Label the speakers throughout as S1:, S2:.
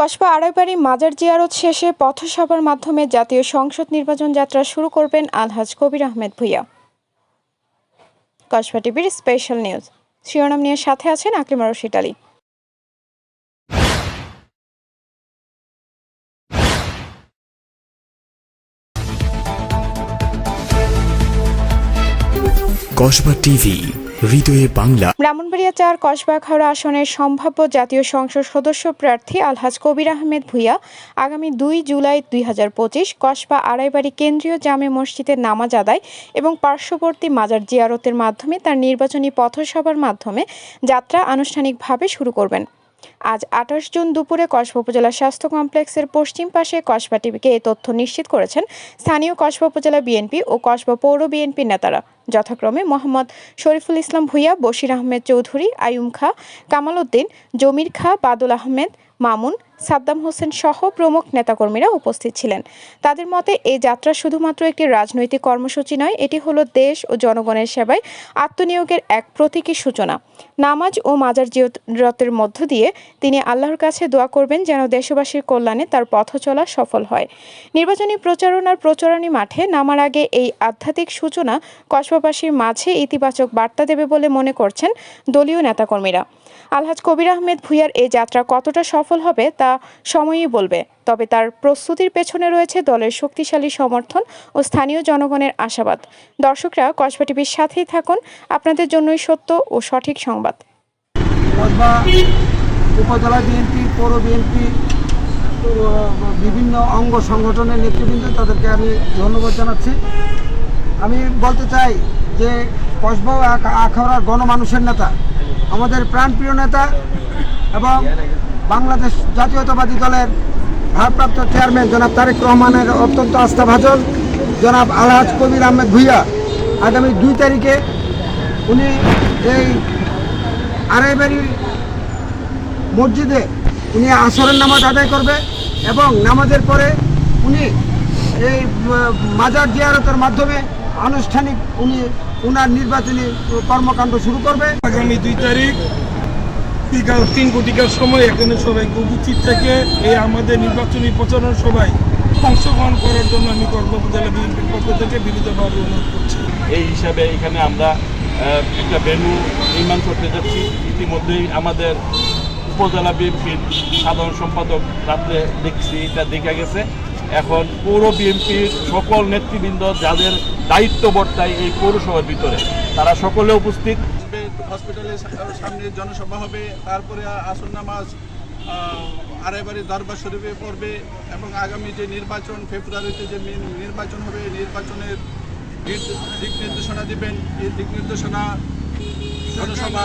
S1: কসবা আড়াইবাড়ি মাজার জিয়ারত শেষে পথসভার মাধ্যমে জাতীয় সংসদ নির্বাচন যাত্রা শুরু করবেন আলহাজ কবির আহমেদ ভুইয়া। কসবা টিভির স্পেশাল নিউজ। শিরোনাম নিয়ে সাথে আছেন আকলিমা রশিদ আলী।
S2: কসবা টিভি হৃদয়ে বাংলা।
S1: ব্রাহ্মণবাড়িয়া চার, কসবা খাওড়া আসনের সম্ভাব্য জাতীয় সংসদ সদস্য প্রার্থী আলহাজ কবির আহমেদ ভুইয়া আগামী দুই জুলাই দুই হাজার পঁচিশ কসবা আড়াইবাড়ি কেন্দ্রীয় জামে মসজিদের নামাজ আদায় এবং পার্শ্ববর্তী মাজার জিয়ারতের মাধ্যমে তার নির্বাচনী পথসভার মাধ্যমে যাত্রা আনুষ্ঠানিকভাবে শুরু করবেন। আজ আঠাশ জুন দুপুরে কসবা উপজেলা স্বাস্থ্য কমপ্লেক্সের পশ্চিম পাশে কসবা টিভিকে এই তথ্য নিশ্চিত করেছেন স্থানীয় কসবা উপজেলা বিএনপি ও কসবা পৌর বিএনপির নেতারা। যথাক্রমে মোহাম্মদ শরীফুল ইসলাম ভুইয়া, বশির আহমেদ চৌধুরী, আয়ুম খা, কামাল উদ্দিন, জমির খা, বাদুল আহমেদ, মামুন সাদ্দাম হোসেন সহ প্রমুখ নেতাকর্মীরা উপস্থিত ছিলেন। তাদের মতে, এই যাত্রা শুধুমাত্র একটি রাজনৈতিক কর্মসূচি নয়, এটি হলো দেশ ও জনগণের সেবায় আত্মনিয়োগের এক প্রতীকী সূচনা। নামাজ ও মাজার জিয়রতের মধ্য দিয়ে তিনি আল্লাহর কাছে দোয়া করবেন যেন দেশবাসীর কল্যাণে তার পথ চলা সফল হয়। নির্বাচনী প্রচারণার প্রচারণী মাঠে নামার আগে এই আধ্যাত্মিক সূচনা কসবাবাসীর মাঝে ইতিবাচক বার্তা দেবে বলে মনে করছেন দলীয় নেতাকর্মীরা। আলহাজ কবির আহমেদ, ভুইয়ার এই যাত্রা কতটা সফল হবে তা সময়ই বলবে। তবে তার প্রস্তুতির পেছনে রয়েছে দলের শক্তিশালী সমর্থন ও স্থানীয় জনগণের আশাবাদ। দর্শকরা কসবা টিভির সাথেই থাকুন। আপনাদের জন্যই সত্য ও সঠিক সংবাদ।
S3: উপজেলা বিএনপি, পৌর বিএনপি, বিভিন্ন অঙ্গ সংগঠনের নেতৃবৃন্দ, তাদেরকে আমি ধন্যবাদ জানাচ্ছি। আমি বলতে চাই যে কসবা ও গণমানুষের নেতা, আমাদের প্রাণপ্রিয় নেতা এবং বাংলাদেশ জাতীয়তাবাদী দলের ভারপ্রাপ্ত চেয়ারম্যান জনাব তারেক রহমানের অত্যন্ত আস্থাভাজন জনাব আলহাজ কবির আহমেদ ভুইয়া। আগামী দুই তারিখে উনি এই আড়াইবাড়ি মসজিদে উনি আসরের নামাজ আদায় করবে এবং নামাজের পরে উনি এই মাজার জিয়ারতের মাধ্যমে আনুষ্ঠানিক উনি উনার নির্বাচনী কর্মকাণ্ড শুরু করবে।
S4: আগামী দুই তারিখ বিকাল তিন কোটিকার সময় এখানে সবাইকে উপস্থিত থেকে। এই আমাদের নির্বাচনী প্রচারণা সবাই অংশগ্রহণ করার জন্য আমি কর্ম উপজেলা বিএনপির পক্ষ থেকে বিনীতভাবে অনুরোধ করছি।
S5: এই হিসাবে এখানে আমরা একটা ভেন্যু নির্মাণ করতে যাচ্ছি। ইতিমধ্যেই আমাদের উপজেলা বিএনপির সাধারণ সম্পাদক রাত্রে দেখছি, এটা দেখা গেছে। এখন পৌর বিএনপির সকল নেতৃবৃন্দ যাদের দায়িত্ব বর্তায় এই পৌরসভার ভিতরে, তারা সকলে উপস্থিত।
S6: হসপিটালের সামনে জনসভা হবে, তারপরে আসন নামাজ আড়াইবাড়ি দরবার শরীফে পড়বে এবং আগামী যে নির্বাচন, ফেব্রুয়ারিতে যে নির্বাচন হবে নির্বাচনের দিক নির্দেশনা দিবেন। এই দিক নির্দেশনা জনসভা,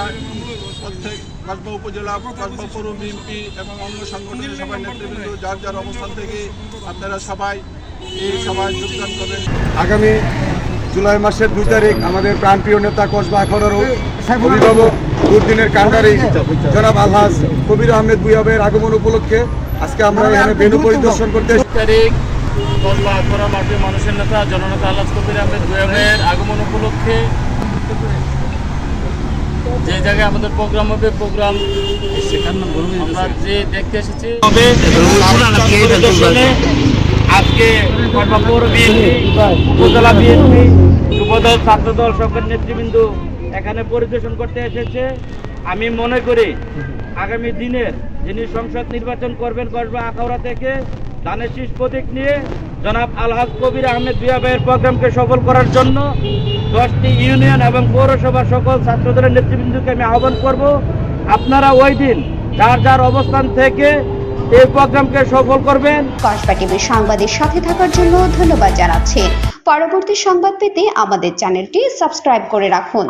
S6: প্রত্যেক কসবা উপজেলা কসবা পৌর বিএনপি এবং অন্য সংগঠনের সবাই নেতৃবৃন্দ, যার যার অবস্থান থেকে আপনারা সবাই এই সভায় যোগদান করবেন।
S7: আগামী জুলাই মাসের দুই তারিখ আমাদের প্রাণপ্রিয় নেতা কসবা আখড়ার অভিভাবক দুর্দিনের কান্ডারি জনাব আলহাজ কবির আহমেদ বুয়াবের আগমন উপলক্ষে আজকে আমরা এখানে বেনু পরিদর্শন করতে
S5: তারিখ কসবা করা মাঠে মানুষের নেতা জননেতা আল্লাহ কবির আহমেদ গোয়ামের আগমন উপলক্ষে যে জায়গায় আমাদের প্রোগ্রাম হবে প্রোগ্রাম আমরা যে দেখতে এসেছি। হবে আজকে উপজেলা বিএনপি যুবদল ছাত্রদল সকল নেতৃবৃন্দ এখানে পরিদর্শন করতে এসেছে। আমি মনে করি আগামী দিনের যিনি সংসদ নির্বাচন করবেন কসবা আখাউড়া থেকে, ধানের শীষ প্রতীক নিয়ে জনাব আলহাজ কবির আহমেদ বিয়াবের প্রোগ্রামকে সফল করার জন্য দশটি ইউনিয়ন এবং পৌরসভার সকল ছাত্রদের নেতৃবৃন্দকে আমি আহ্বান করব। আপনারা ওই দিন যার যার অবস্থান থেকে এই প্রোগ্রামকে সফল করবেন।
S8: কসবা টিভির সংবাদের সাথে থাকার জন্য ধন্যবাদ জানাচ্ছি। পরবর্তী সংবাদ পেতে আমাদের চ্যানেলটি সাবস্ক্রাইব করে রাখুন।